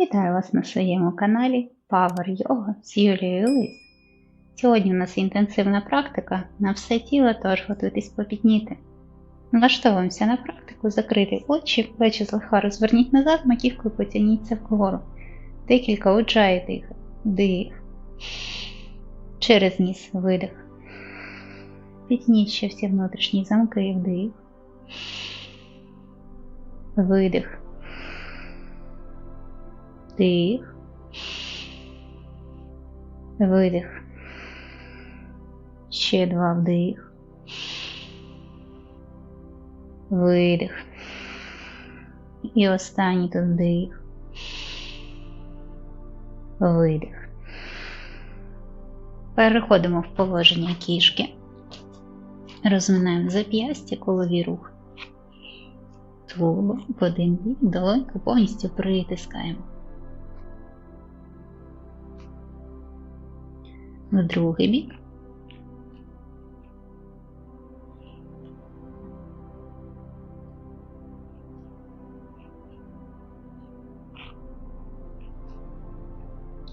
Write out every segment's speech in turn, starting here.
Вітаю вас на своєму каналі Power Yoga з Юлією Лис. Сьогодні у нас інтенсивна практика на все тіло, тож готуйтесь попітніти. Налаштовуємося на практику, закрити очі, плечі злегка розверніть назад, маківкою потягніться вгору. Декілька уджає дих. Дих. Через ніс видих. Підніть ще всі внутрішні замки вдих. Видих. Вдих. Видих. Ще два вдих. Видих. І останній тут вдих. Видих. Переходимо в положення кішки. Розминаємо зап'ястя, колові рух. Тулубо в один бік, долоньку повністю притискаємо. В другий бік.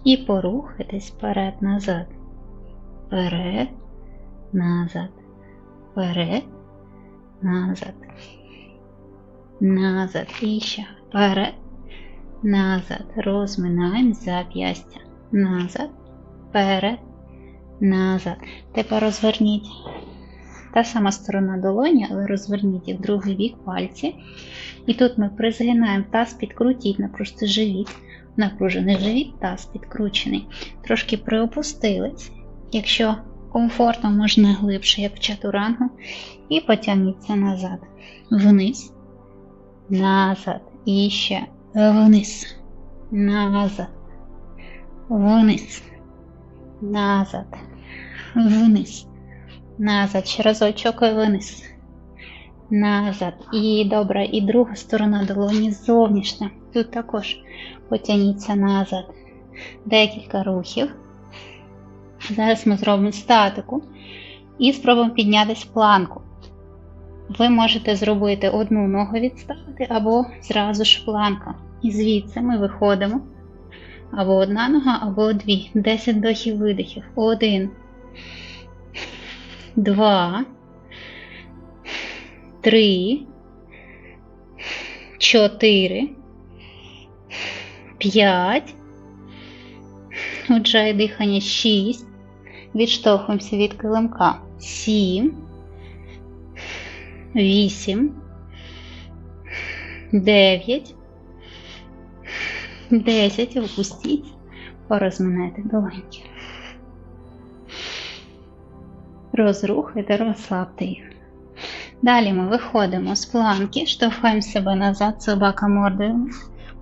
І порухайтесь вперед-назад. Вперед, назад, вперед, назад, назад. І ще вперед, назад. Розминаємо зап'ястя. Назад, вперед, назад. Тепер розверніть та сама сторона долоні, але розверніть в другий бік пальці. І тут ми призгинаємо таз, підкрутіть, напружте живіт. Напружений живіт, таз підкручений. Трошки приопустились. Якщо комфортно, можна глибше, як в чатурангу. І потягніться назад. Вниз, назад. І ще вниз, назад, вниз, назад, вниз, назад. Ще разочок і вниз. Назад. І добре, і друга сторона долоні зовнішня. Тут також потягніться назад. Декілька рухів. Зараз ми зробимо статику і спробуємо піднятися планку. Ви можете зробити одну ногу відставити або зразу ж планка. І звідси ми виходимо. Або одна нога, або дві. 10 дохів видихів. Один. Два. Три. Чотири. П'ять. Уджає дихання 6. Відштовхуємося від килимка. 7. 8. 9. 10. Опустіть. Порозминайте долоньки. Розрухайте, розслабте їх. Далі ми виходимо з планки, штовхаємо себе назад, собака мордою.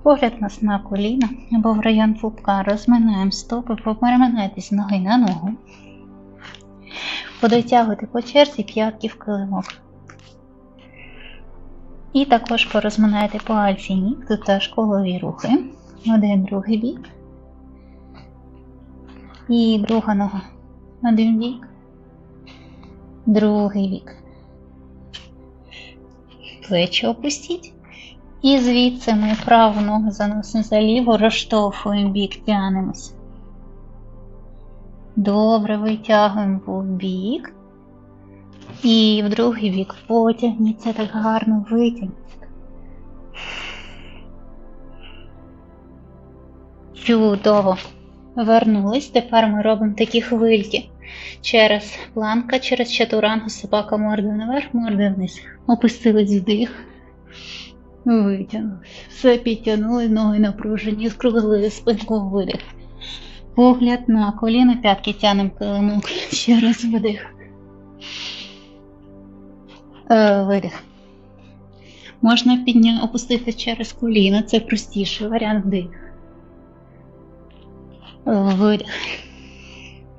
Погляд нас на коліна або в район пупка, розминаємо стопи, попереминайтесь ноги на ногу. Подотягуйте по черзі п'ятки в килимок. І також порозминайте пальці ніг, тут теж колові рухи. Один другий бік. І друга нога. Один бік. Другий бік. Плечі опустіть. І звідси ми праву ногу заносимо за ліву, розштовхуємо бік, тянемось. Добре, витягуємо в бік. І в другий бік потягніться так гарно витягніться. Чудово. Вернулись. Тепер ми робимо такі хвильки. Через планка, через чатурангу, собака морда наверх, морда вниз. Опустились вдих. Витягнули. Все підтягнули, ноги напружені, скруглили спинку видих. Погляд на коліна, п'ятки тянемо килимок. Ще раз видих. Е, видих. Можна підня... опустити через коліна, це простіший варіант вдих. Е.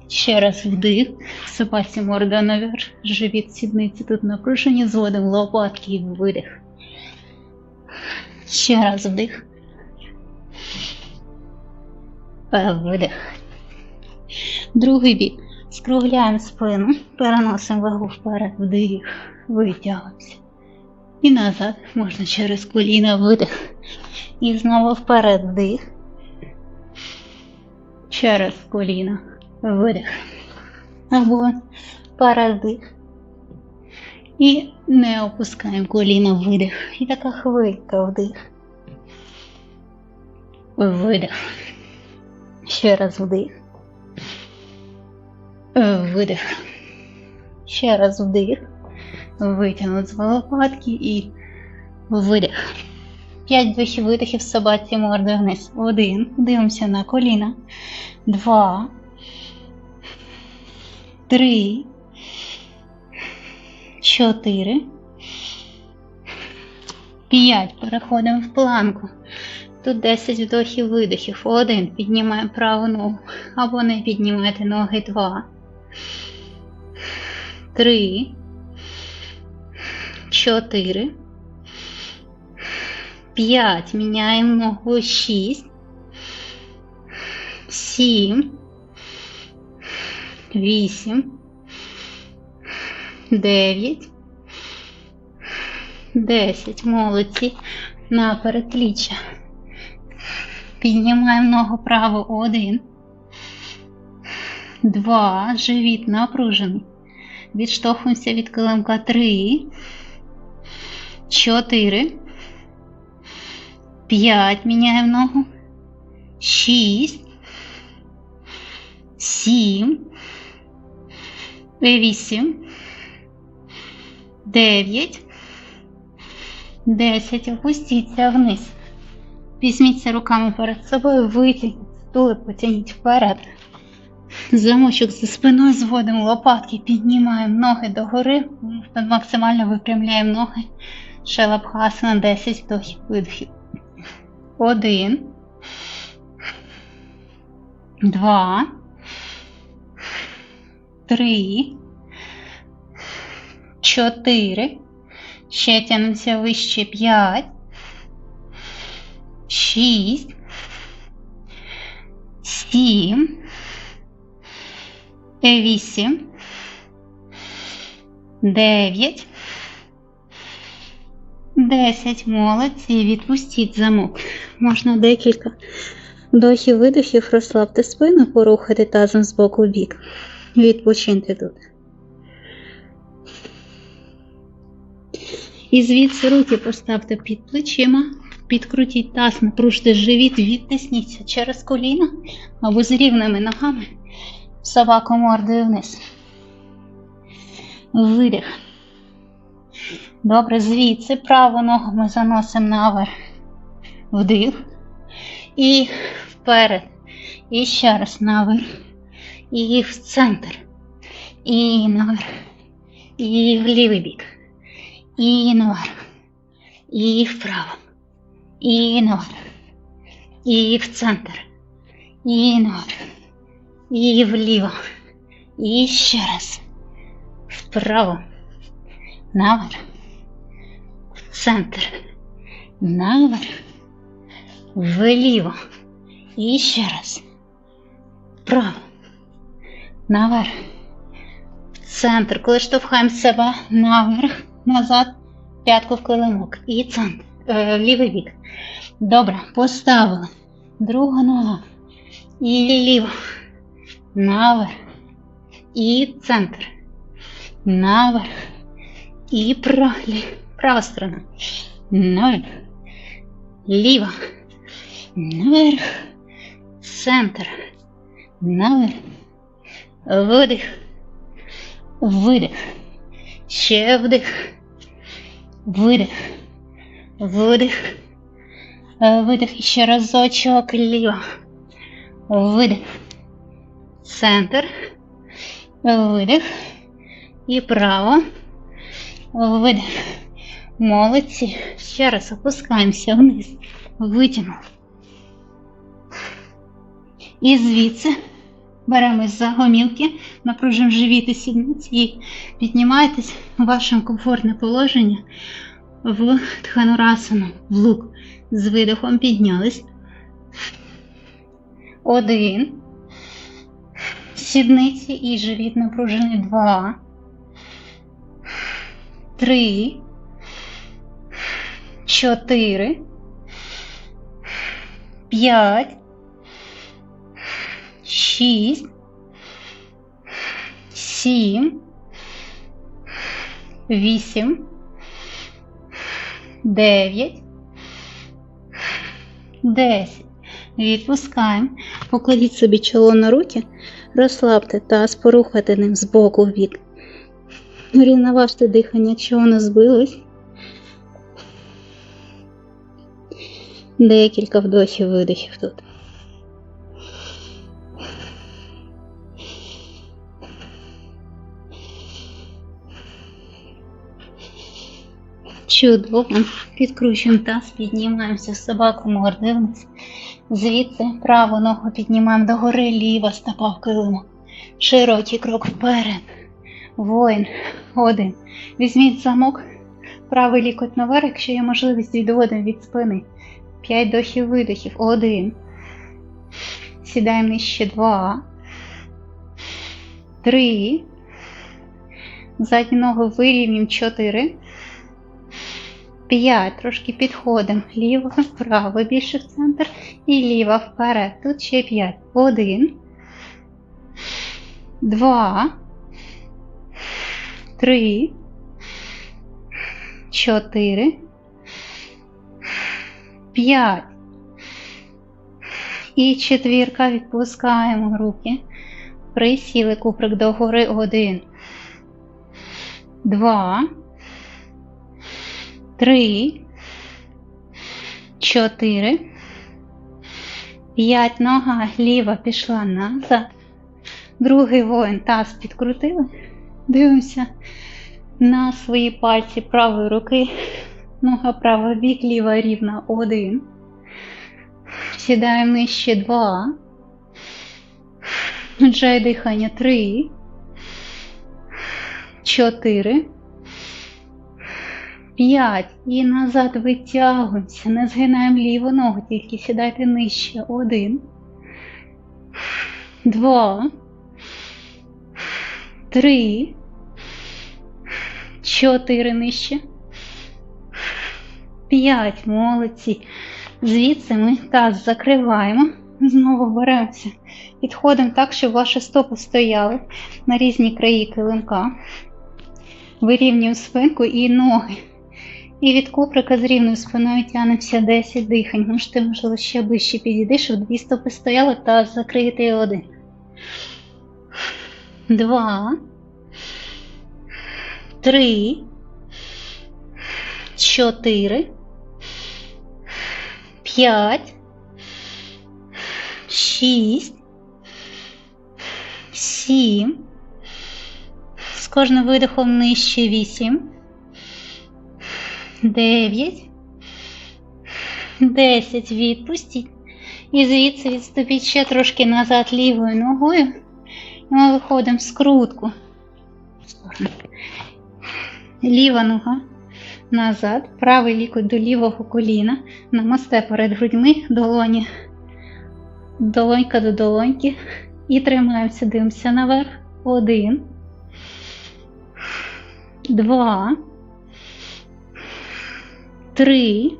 Ще раз вдих. Собаці морда наверх, живіт сідниці тут напружені, зводимо лопатки і видих. Ще раз вдих. Видих. Другий бік. Скругляємо спину, переносимо вагу вперед, вдих, витягуємося. І назад можна через коліна видих. І знову вперед вдих. Через коліна. Видих. Або передих. І не опускаємо коліна видих. І така хвилька вдих. Видих. Ще раз вдих. Видих. Ще раз вдих. Витягнути з лопатки і видих. П'ять вдихів видихів собаці мордою вниз. Один. Дивимося на коліна. Два. Три. Чотири. П'ять. Переходимо в планку. Тут 10 вдохів видихів. Один. Піднімаємо праву ногу. Або не піднімайте ноги. Два. Три. Чотири. П'ять. Міняємо ногу. Шість. Сім. Вісім. Дев'ять. Десять. Молодці. На передпліччя. Піднімаємо ногу праву. Один. Два. Живіт напружений. Відштовхуємося від килимка. Три. Чотири. П'ять. Міняємо ногу. Шість. Сім. Вісім. Дев'ять. Десять. Опустіться вниз. Візьміться руками перед собою, витягніть стули, потягніть вперед. Замочок за спиною зводимо лопатки, піднімаємо ноги догори, максимально випрямляємо ноги. Шелабхасана 10 вдохів видохів. Один. Два. Три. Чотири. Ще тянемося вище п'ять. Шість. Сім. Вісім. Дев'ять. Десять. Молодці. Відпустіть замок. Можна декілька вдохів видохів, розслабте спину, порухати тазом з боку в бік. Відпочиньте тут. І звідси руки поставте під плечима, підкрутіть таз, напружте живіт, відтисніться через коліна або з рівними ногами. Собаку мордою вниз. Видих. Добре, звідси праву ногу ми заносимо наверх. Вдих. І вперед. І ще раз наверх. І в центр. І наверх. І в лівий бік. І наверх. І вправо. І наверх. І в центр. І наверх. І вліво. І ще раз. Вправо. Наверх. Центр. Наверх. Вліво. І ще раз. Вправо. Наверх. Центр. Коли штовхаємо себе наверх, назад, п'ятку в килимок. І центр. Е, лівий бік. Добре, поставили. Друга нога. І ліво. Наверх. І центр. Наверх. І права, права сторона. Наверх. Ліва. Наверх. Центр. Наверх. Видих. Видих. Ще вдих. Видих. Видих. Видих. І ще разочок ліво. Видих. Центр. Видих. І право. Видих. Молодці. Ще раз опускаємося вниз. Витягнули. І звідси беремо за гомілки, напружуємо живіт і сідниці і піднімайтесь в ваше комфортне положення в тханурасану, в лук. З видихом піднялись. Один. Сідниці і живіт напружений. Два. Три. Чотири. П'ять. шість, сім, вісім, дев'ять, десять. Відпускаємо. Покладіть собі чоло на руки, розслабте таз, порухайте ним з боку в бік. Рівноважте дихання, якщо воно збилось. Декілька вдохів видохів тут. Чудово. Підкручуємо таз, піднімаємося собаку морди вниз. Звідси праву ногу піднімаємо догори, ліва стопа в килимок. Широкий крок вперед. Воїн. Один. Візьміть замок. Правий лікоть наверх, якщо є можливість, відводимо від спини. П'ять дохів видохів. Один. Сідаємо нижче. Два. Три. Задню ногу вирівнюємо. Чотири. П'ять. Трошки підходимо. Ліво, вправо, більше в центр. І ліво вперед. Тут ще п'ять. Один. Два. Три. Чотири. П'ять. І четвірка. Відпускаємо руки. Присіли куприк догори. Один. Два. Три. Чотири. П'ять. Нога ліва пішла назад. Другий воїн таз підкрутили. Дивимося на свої пальці правої руки. Нога права бік, ліва рівна. Один. Сідаємо нижче два. Джай дихання три. Чотири. П'ять. І назад витягуємося. Не згинаємо ліву ногу, тільки сідайте нижче. Один. Два. Три. Чотири нижче. П'ять. Молодці. Звідси ми таз закриваємо. Знову беремося. Підходимо так, щоб ваші стопи стояли на різні краї килимка. Вирівнюємо спинку і ноги. І від куприка з рівною спиною тянемося 10 дихань. Можете, можливо, ще ближче підійти, щоб дві стопи стояли та закрити один. Два. Три. Чотири. П'ять. Шість. Сім. З кожним видихом нижче вісім. Дев'ять. Десять. Відпустіть. І звідси відступіть ще трошки назад лівою ногою. Ми виходимо в скрутку. Ліва нога назад, правий лікоть до лівого коліна, намасте перед грудьми, долоні, долонька до долоньки. І тримаємося, дивимося наверх. Один. Два. Три.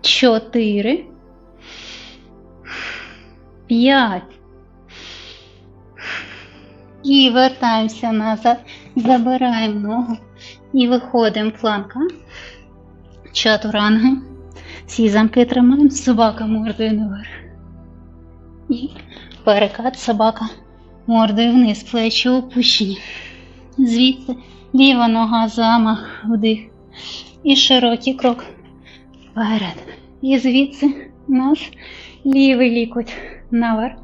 Чотири. П'ять. І вертаємося назад, забираємо ногу і виходимо планка. Чатуранги. Всі замки тримаємо, собака мордою наверх. І перекат собака мордою вниз, плечі опущені. Звідси ліва нога замах вдих. І широкий крок вперед. І звідси у нас лівий лікоть наверх.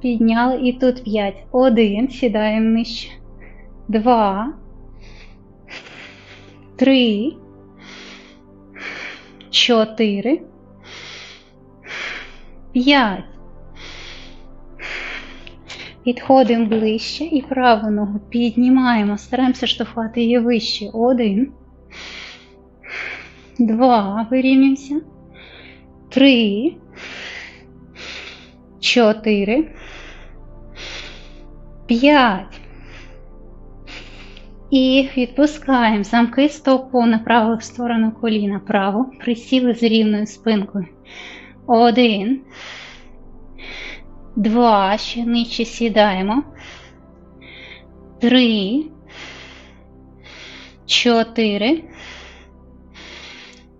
Підняли і тут 5. Один. Сідаємо нижче. Два. Три. Чотири. П'ять. Підходимо ближче і праву ногу піднімаємо. Стараємося штовхати її вище. Один. Два. Вирівнюємося. Три. Чотири. П'ять. І відпускаємо замки стопу на праву сторону коліна. Право. Присіли з рівною спинкою. Один. Два. Ще нижче сідаємо. Три. Чотири.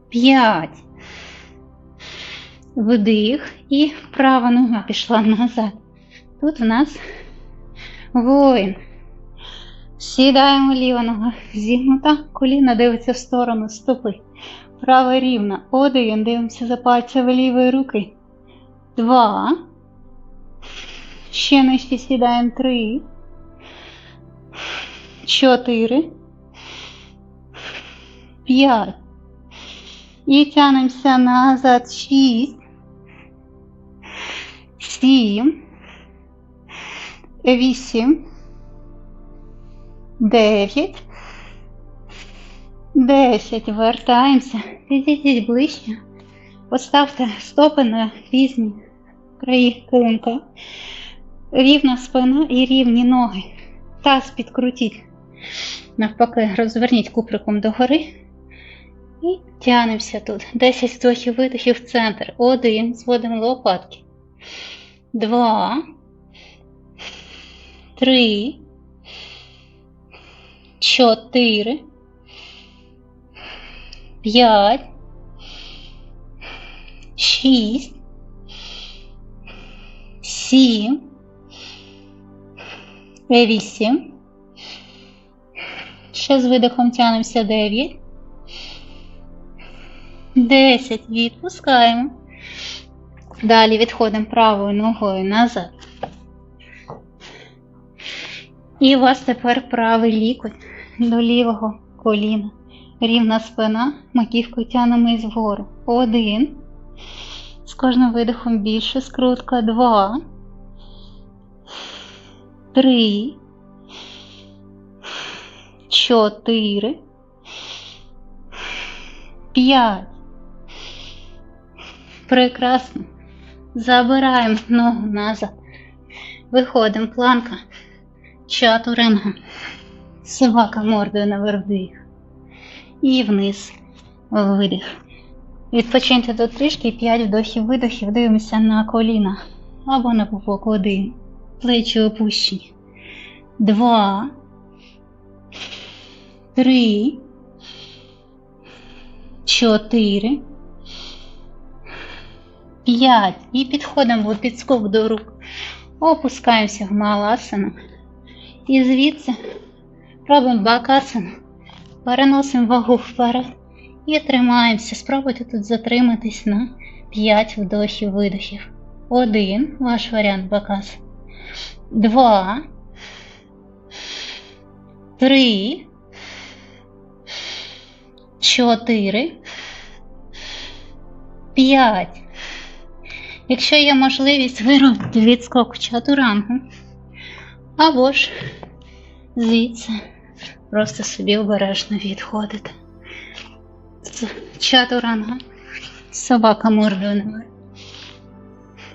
П'ять. Вдих. І права нога пішла назад. Тут в нас воїн. Сідаємо ліва нога зігнута, коліна дивиться в сторону стопи. Права рівна. Один. Дивимося за пальцями лівої руки. Два. Ще нижче сідаємо три. Чотири. П'ять. І тянемося назад. Шість. Сім. Вісім. Дев'ять. Десять. Вертаємося. Підійдіть ближче. Поставте стопи на різні краї килимка. Рівна спина і рівні ноги. Таз підкрутіть. Навпаки, розверніть куприком догори. І тянемося тут. 10 вдохів видохів в центр. Один. Зводимо лопатки. Два. Три. Чотири. П'ять. Шість. Сім. Вісім. Ще з видихом тянемося дев'ять. Десять. Відпускаємо. Далі відходимо правою ногою назад. І у вас тепер правий лікоть до лівого коліна. Рівна спина, маківкою тянемо вгору. Один. З кожним видихом більше скрутка. Два. Три. Чотири. П'ять. Прекрасно. Забираємо ногу назад. Виходимо планка. Чатуренга. Собака мордою наверх вдих. І вниз видих. Відпочиньте тут трішки 5 вдохів видохів. Дивимося на коліна або на пупок. Один. Плечі опущені. Два. Три. Чотири. П'ять. І підходимо підскок до рук. Опускаємося в маласану. І звідси робимо бакасану. Переносимо вагу вперед і тримаємося. Спробуйте тут затриматись на 5 вдохів видохів. Один. Ваш варіант бакас. Два. Три. Чотири. П'ять. Якщо є можливість виробити відскок чатурангу, або ж звідси просто собі обережно відходите. З чатуранга. Собака мордою наверх.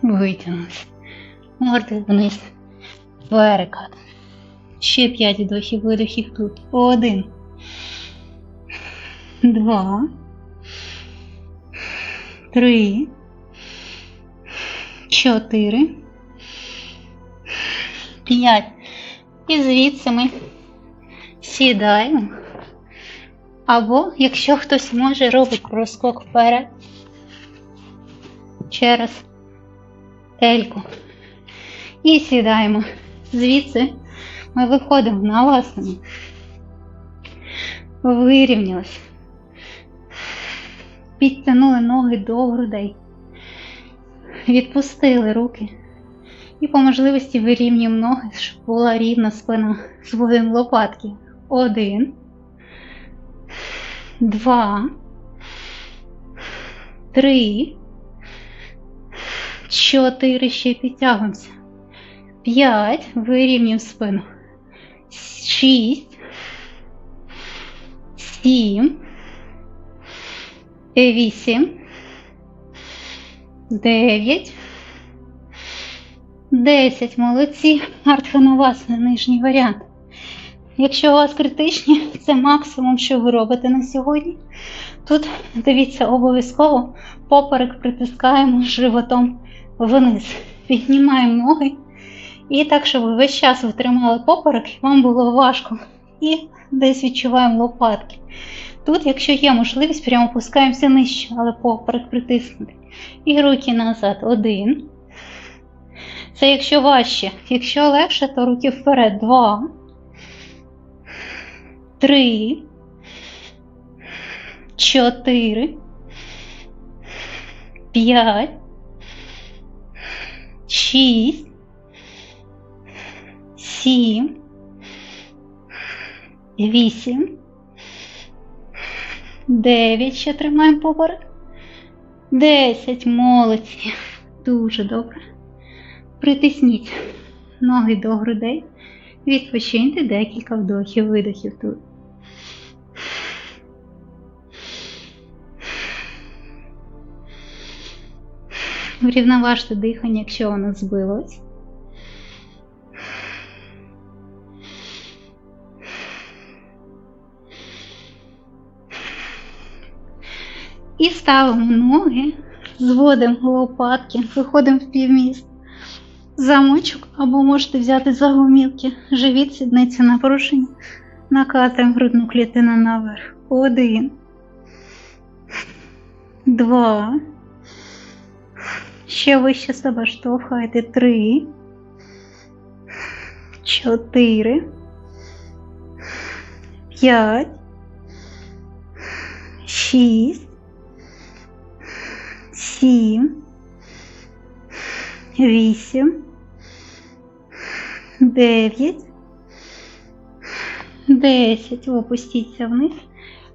Витягнувся. Мордою вниз. Перекат. Ще п'ять вдохів видохів тут. Один. Два. Три. Чотири. П'ять. І звідси ми сідаємо. Або, якщо хтось може, робить проскок вперед через ельку. І сідаємо. Звідси ми виходимо на ласину. Вирівнялись. Підтягнули ноги до грудей. Відпустили руки. І по можливості вирівнюємо ноги, щоб була рівна спина. Зводимо лопатки. Один. Два. Три. Чотири. Ще підтягуємося. П'ять. Вирівнюємо спину. Шість. Сім. Вісім. Дев'ять. Десять. Молодці. Артханавасна, нижній варіант. Якщо у вас критичні, це максимум, що ви робите на сьогодні. Тут, дивіться, обов'язково поперек притискаємо животом вниз. Піднімаємо ноги. І так, щоб ви весь час ви тримали поперек, вам було важко. І десь відчуваємо лопатки. Тут, якщо є можливість, прямо опускаємося нижче, але поперек притиснути. І руки назад. Один. Це якщо важче. Якщо легше, то руки вперед. Два. Три. Чотири. П'ять. Шість. Сім. Вісім. Дев'ять. Ще тримаємо поперек. Десять. Молодці. Дуже добре. Притисніть ноги до грудей. Відпочиньте декілька вдохів, видохів тут. Врівноважте дихання, якщо воно збилось. Ставимо ноги, зводимо лопатки, виходимо в півміст. Замочок або можете взяти за гомілки, живіт, сідниця напружені, накатуємо грудну клітину наверх. Один. Два. Ще вище себе штовхайте. Три. Чотири. П'ять. Шість. Сім. Вісім. Дев'ять. Десять. Опустіться вниз.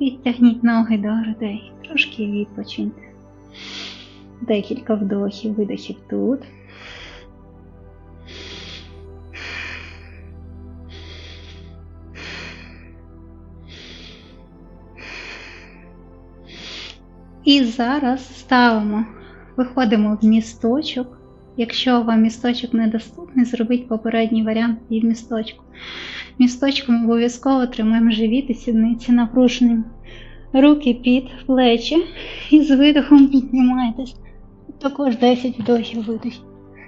Відтягніть ноги до грудей. Трошки відпочиньте. Декілька вдохів, видохів тут. І зараз ставимо, виходимо в місточок. Якщо вам місточок недоступний, зробіть попередній варіант і в місточку. Місточком обов'язково тримаємо живіт і сідниці напруженими. Руки під плечі і з видохом піднімайтесь. Також 10 вдохів видохів.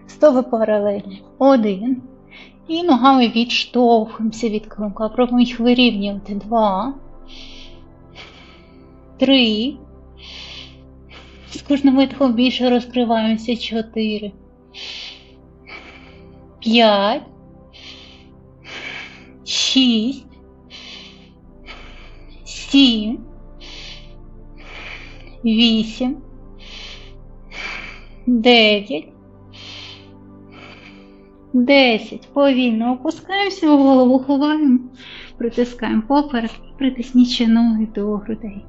Стови паралельні. Один. І ногами відштовхуємося від килимка. Пробуємо їх вирівнювати. Два. Три. З кожним видохом більше розкриваємося. Чотири. П'ять. Шість. Сім. Вісім. Дев'ять. Десять. Повільно опускаємося в голову, ховаємо, притискаємо поперек притисніть ноги до грудей.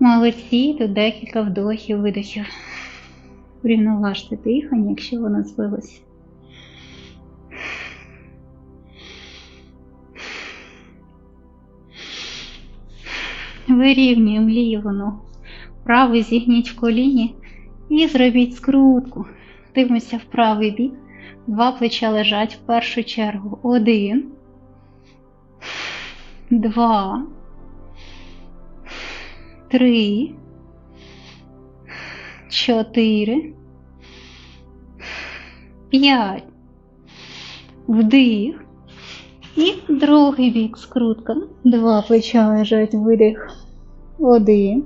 Молодці, тут декілька вдохів, видохів. Врівноважте дихання, якщо воно збилося. Вирівнюємо ліву ногу. Правий зігніть в коліні і зробіть скрутку. Дивимося в правий бік. Два плеча лежать в першу чергу. Один. Два. Три. Чотири. П'ять. Вдих. І другий бік скрутка. Два плеча лежать видих. Один.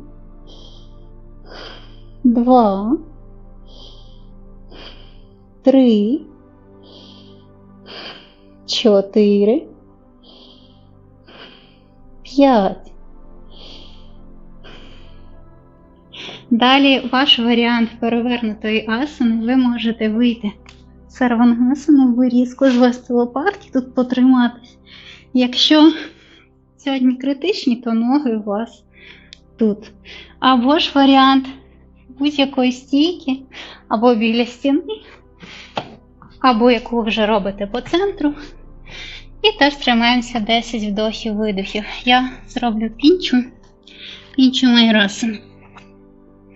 Два. Три. Чотири. П'ять. Далі ваш варіант перевернутої асани ви можете вийти з сарвангасану, ви різко звести лопатки, тут потриматись. Якщо сьогодні критичні, то ноги у вас тут. Або ж варіант будь-якої стійки, або біля стіни, або яку ви вже робите по центру. І теж тримаємося 10 вдохів видохів. Я зроблю пінчу, пінчу майрасану.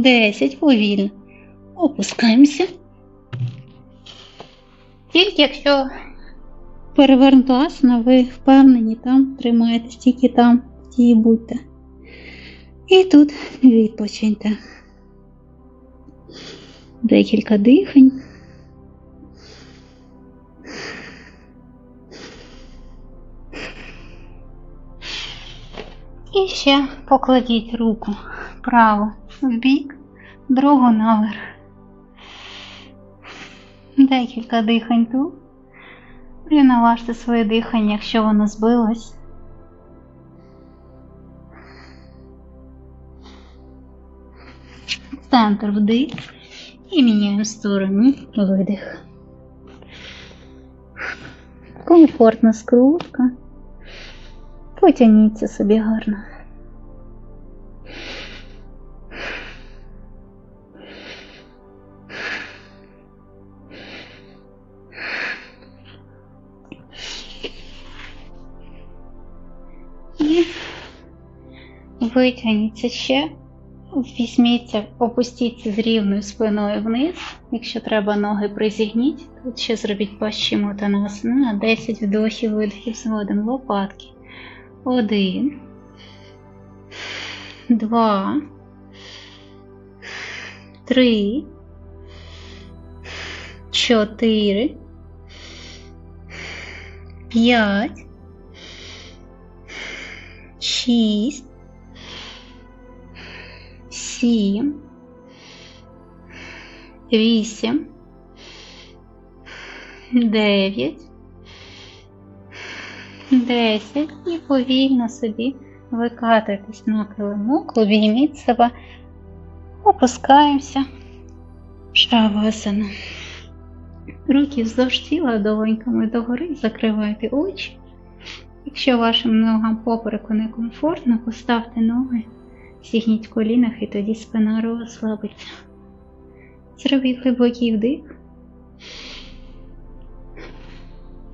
десять. Повільно. Опускаємося. Тільки якщо перевернуто асана, ви впевнені там, тримаєтесь тільки там, і будьте. І тут відпочиньте. Декілька дихань. І ще покладіть руку праву в бік, другу наверх. Декілька дихань тут. Рівноважте своє дихання, якщо воно збилось. Центр вдих і міняємо сторону видих. Комфортна скрутка. Потягніться собі гарно. Витягніться ще. Візьміться, опустіться з рівною спиною вниз. Якщо треба ноги призігніть, тут ще зробіть пащимутанасану на 10 вдохів, видихів зводимо лопатки. Один, два, три, чотири, п'ять, шість, сім, вісім, дев'ять, десять. І повільно собі викатуйтесь на килимок, обійміть себе, опускаємося. В шавасану. Руки вздовж тіла долоньками догори, закривайте очі. Якщо вашим ногам попереку некомфортно, поставте ноги, сігніть в колінах і тоді спина розслабиться. Зробіть глибокий вдих.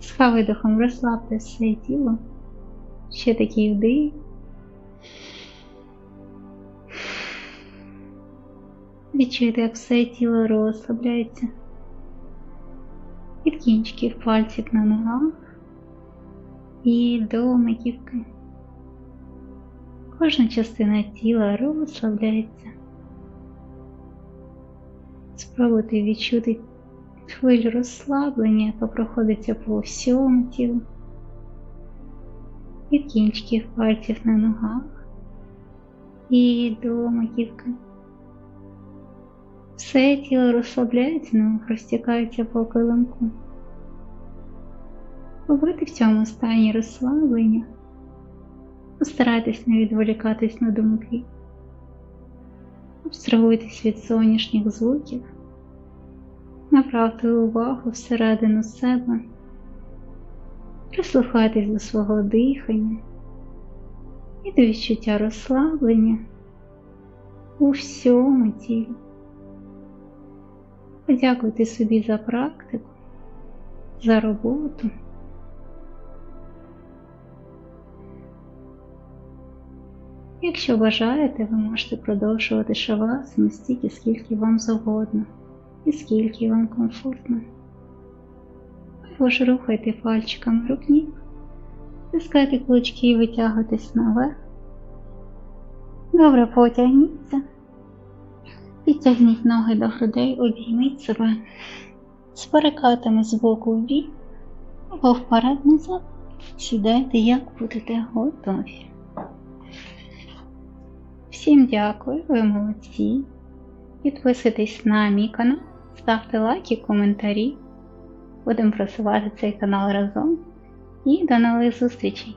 З видихом розслабте все тіло. Ще такий вдих. Відчуйте, як все тіло розслабляється. Від кінчиків пальців на ногах і до маківки. Кожна частина тіла розслабляється. Спробуйте відчути хвилю розслаблення, яка проходиться по всьому тілу. Від кінчиків пальців на ногах і до маківки. Все тіло розслабляється, немов розтікається по килимку. Побудьте в цьому стані розслаблення. Постарайтесь не відволікатись на думки. Абстрагуйтесь від зовнішніх звуків. Направте увагу всередину себе. Прислухайтесь до свого дихання і до відчуття розслаблення у всьому тілі. Подякуйте собі за практику, за роботу. Якщо бажаєте, ви можете продовжувати шавасану стільки, скільки вам завгодно і скільки вам комфортно. Також рухайте пальчиками рук ніг, стискайте кулачки і витягуйтесь наверх. Добре потягніться. Підтягніть ноги до грудей, обійміть себе з перекатами з боку в бік або вперед-назад. Сідайте, як будете готові. Всім дякую, ви молодці. Підписуйтесь на мій канал, ставте лайки, коментарі. Будемо просувати цей канал разом. І до нових зустрічей!